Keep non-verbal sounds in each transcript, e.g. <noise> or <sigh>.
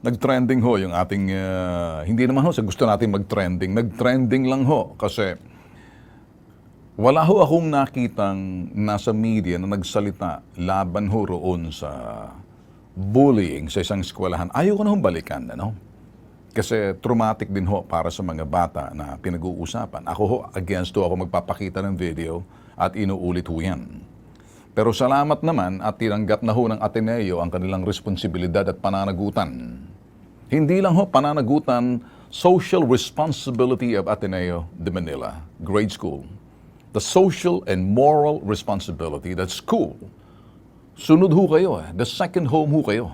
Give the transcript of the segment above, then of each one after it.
nag-trending ho yung ating, ah, hindi naman ho sa gusto natin mag-trending, nag-trending lang ho kasi wala ho akong nakitang nasa media na nagsalita laban ho roon sa bullying sa isang eskwelahan. Ayaw ko na hong balikan, ano? Kasi traumatic din ho para sa mga bata na pinag-uusapan. Ako ho, against ho ako magpapakita ng video at inuulit ho yan. Pero salamat naman at tinanggap na ho ng Ateneo ang kanilang responsibilidad at pananagutan. Hindi lang ho pananagutan, social responsibility of Ateneo de Manila, grade school. The social and moral responsibility that school. Sunod ho kayo eh. The second home ho kayo.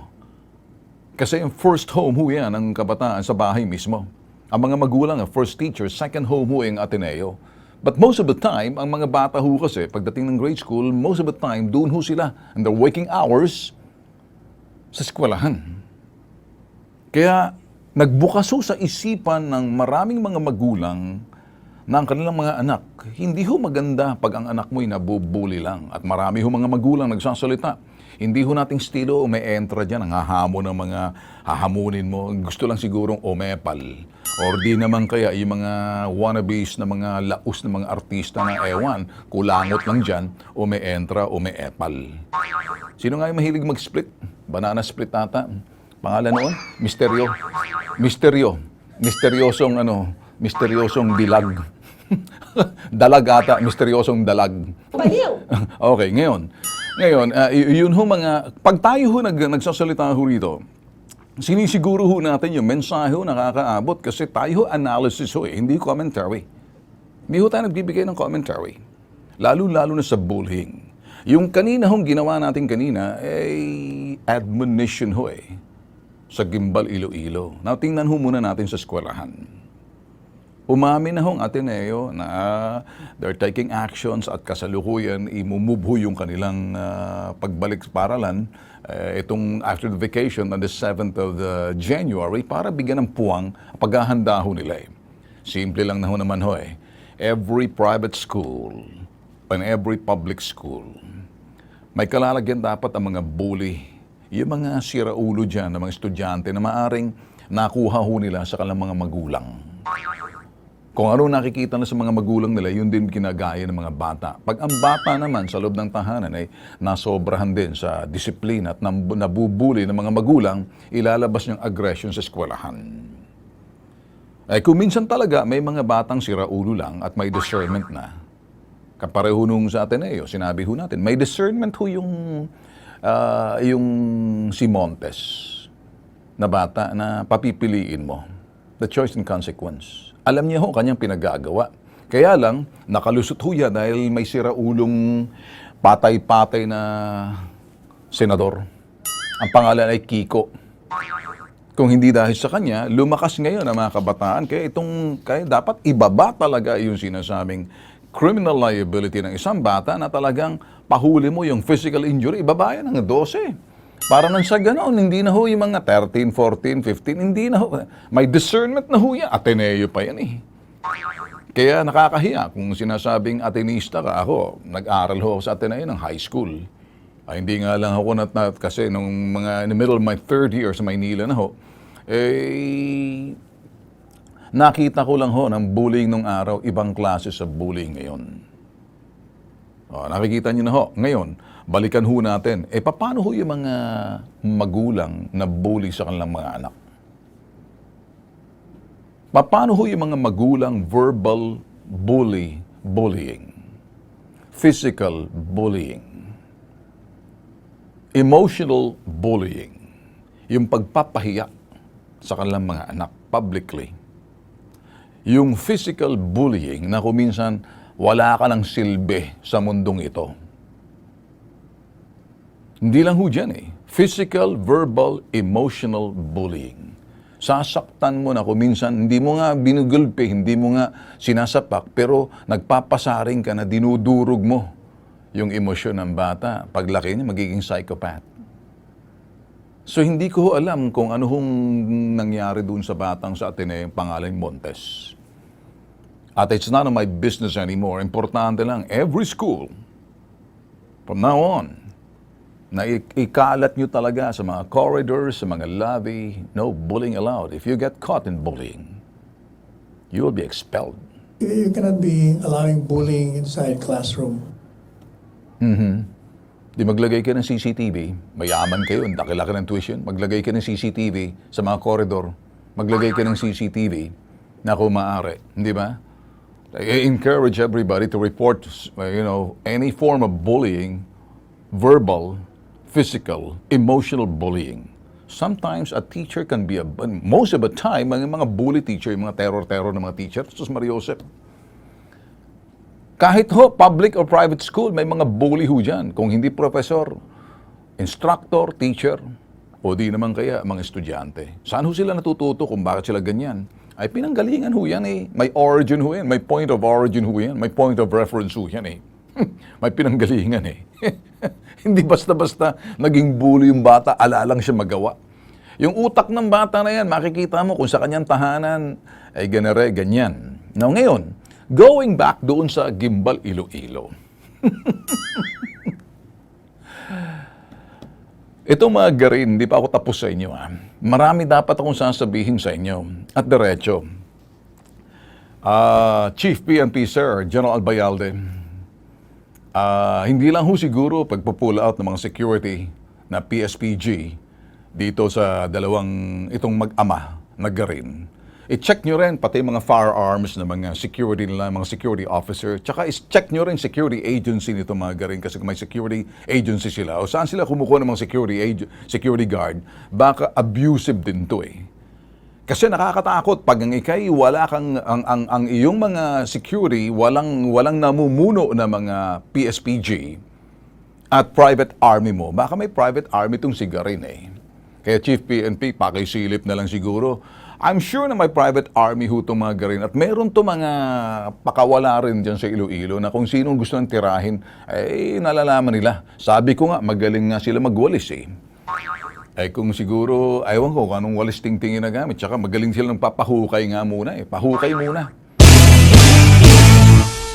Kasi yung first home ho yan ang kabataan sa bahay mismo. Ang mga magulang, ang first teacher, second home ho yung Ateneo. But most of the time, ang mga bata ho kasi, pagdating ng grade school, most of the time, doon ho sila in their waking hours sa eskwelahan. Kaya nagbukas ho sa isipan ng maraming mga magulang na ang kanilang mga anak, hindi ho maganda pag ang anak mo'y nabubuli lang. At marami ho mga magulang nagsasalita. Hindi ho nating estilo o may entra dyan, ang hahamo ng mga hahamunin mo. Gusto lang sigurong umepal. Or di naman kaya yung mga wannabes na mga laos na mga artista na ewan, kulangot lang dyan, o may entra o may epal. Sino nga yung mahilig mag-split? Banana split ata. Pangalan noon? Misteryo. Misteryo. Misteryosong ano, misteryosong dilag. <laughs> dalag ata, misteryosong dalag. Baliw! <laughs> okay, ngayon. Ngayon, y- yun ho mga, pag tayo ho nag, nagsasalita ho rito, sinisiguro ho natin yung mensahe ho nakakaabot kasi tayo ho analysis ho eh, hindi commentary. Hindi ho tayo nagbibigay ng commentary. Lalo-lalo na sa bullying. Yung kanina hong ginawa natin kanina, ay admonition ho eh, sa Gimbal Iloilo. Now, tingnan ho muna natin sa eskwelahan. Umamin na hong Ateneo na they're taking actions at kasalukuyan imumove ho yung kanilang ah, pagbalik sa paralan eh, itong after the vacation on the 7th of the January para bigyan ng puwang ang paghahanda ho nila eh. Simple lang na ho naman ho eh. Every private school and every public school may kalalagyan dapat ang mga bully, yung mga siraulo dyan, ng mga estudyante na maaring nakuha ho nila sa kanilang mga magulang. Kung ano nakikita na sa mga magulang nila, yun din ginagaya ng mga bata. Pag ang bata naman sa loob ng tahanan ay nasobrahan din sa disiplina at nabubuli ng mga magulang, ilalabas niyang aggression sa eskwelahan. Ay kung minsan talaga may mga batang siraulo lang at may discernment na, kapareho nung sa Ateneo, sinabi ho natin, may discernment ho yung, ah, yung si Montes na bata na papipiliin mo. The choice and consequence. Alam niya ho kanyang pinagagawa. Kaya lang, nakalusot ho yan dahil may siraulong patay-patay na senador. Ang pangalan ay Kiko. Kung hindi dahil sa kanya, lumakas ngayon ang mga kabataan. Kaya itong, kaya dapat ibaba talaga yung sinasabing criminal liability ng isang bata na talagang pahuli mo yung physical injury, ibaba yan ng 12. Para nang sa ganoon, hindi na ho yung mga 13, 14, 15, hindi na ho. May discernment na ho yan. Ateneo pa yan eh. Kaya nakakahiya kung sinasabing Atenista ka ako. Nag-aral ho ako sa Ateneo ng high school. Ay, hindi nga lang ako nat, nat kasi nung mga in the middle of my third year sa Maynila na ho, eh, nakita ko lang ho ng bullying nung araw, ibang klase sa bullying ngayon. O, nakikita niyo na ho, ngayon, balikan ho natin, eh paano ho yung mga magulang na bully sa kanilang mga anak? Paano ho yung mga magulang verbal bully, bullying, physical bullying, emotional bullying, yung pagpapahiya sa kanilang mga anak publicly, yung physical bullying na kuminsan wala ka ng silbi sa mundong ito. Hindi lang ho dyan eh. Physical, verbal, emotional bullying. Sasaktan mo na kung minsan, hindi mo nga binugulpe, hindi mo nga sinasapak, pero nagpapasaring ka na dinudurog mo yung emosyon ng bata. Paglaki niya, magiging psychopath. So hindi ko alam kung ano hong nangyari doon sa batang sa Ateneo, pangalan Montes. At it's none of my business anymore. Importante lang, every school, from now on, na ikalat nyo talaga sa mga corridors, sa mga lobby, no bullying allowed. If you get caught in bullying, you will be expelled. You cannot be allowing bullying inside classroom. Di maglagay ka ng CCTV, mayaman kayo, ang laki-laki ng tuition, maglagay ka ng CCTV sa mga corridor, maglagay ka ng CCTV na kung maaari, di ba? I encourage everybody to report, you know, any form of bullying, verbal, physical, emotional bullying. Sometimes a teacher can be a, most of the time, mga, mga bully teacher, yung mga terror-terror ng mga teacher, sus Maria Josep, kahit ho, public or private school, may mga bully ho dyan. Kung hindi professor, instructor, teacher, o di naman kaya mga estudyante. Saan ho sila natututo kung bakit sila ganyan? Ay pinanggalingan ho yan eh. May origin ho yan. May point of origin ho yan. May point of reference ho yan eh. <laughs> may pinanggalingan eh. <laughs> hindi basta-basta naging bully yung bata, ala lang siya magawa. Yung utak ng bata na yan, makikita mo kung sa kanyang tahanan, ay ganere, ganyan. Now ngayon, going back doon sa Gimbal Iloilo. <laughs> Itong mga garin, hindi pa ako tapos sa inyo. Ha? Marami dapat akong sasabihin sa inyo. At diretso. Ah, Chief PNP Sir, General Albayalde, Ah, hindi lang ho siguro pagpo-pull out ng mga security na PSPG dito sa dalawang itong mag-ama na garin. I-check nyo rin pati mga firearms ng mga security nila, mga security officer. Tsaka is-check nyo rin security agency nito mga garin kasi may security agency sila o saan sila kumukuha ng mga security, security guard, baka abusive din to eh. Kasi nakakatakot pag ang ikay wala kang ang, ang, ang iyong mga security walang walang namumuno na mga PSPG at private army mo. Baka may private army tong sigarin eh. Kaya Chief PNP, pakisilip na lang siguro. I'm sure na may private army ho itong mga garin at meron to mga pakawala rin dyan sa Iloilo na kung sino gusto nang tirahin, eh nalalaman nila. Sabi ko nga, magaling nga sila magwalis eh. Eh kung siguro, ayaw ko kung anong walis tingtingin na gamit. Tsaka magaling silang papahukay nga muna eh. Pahukay muna.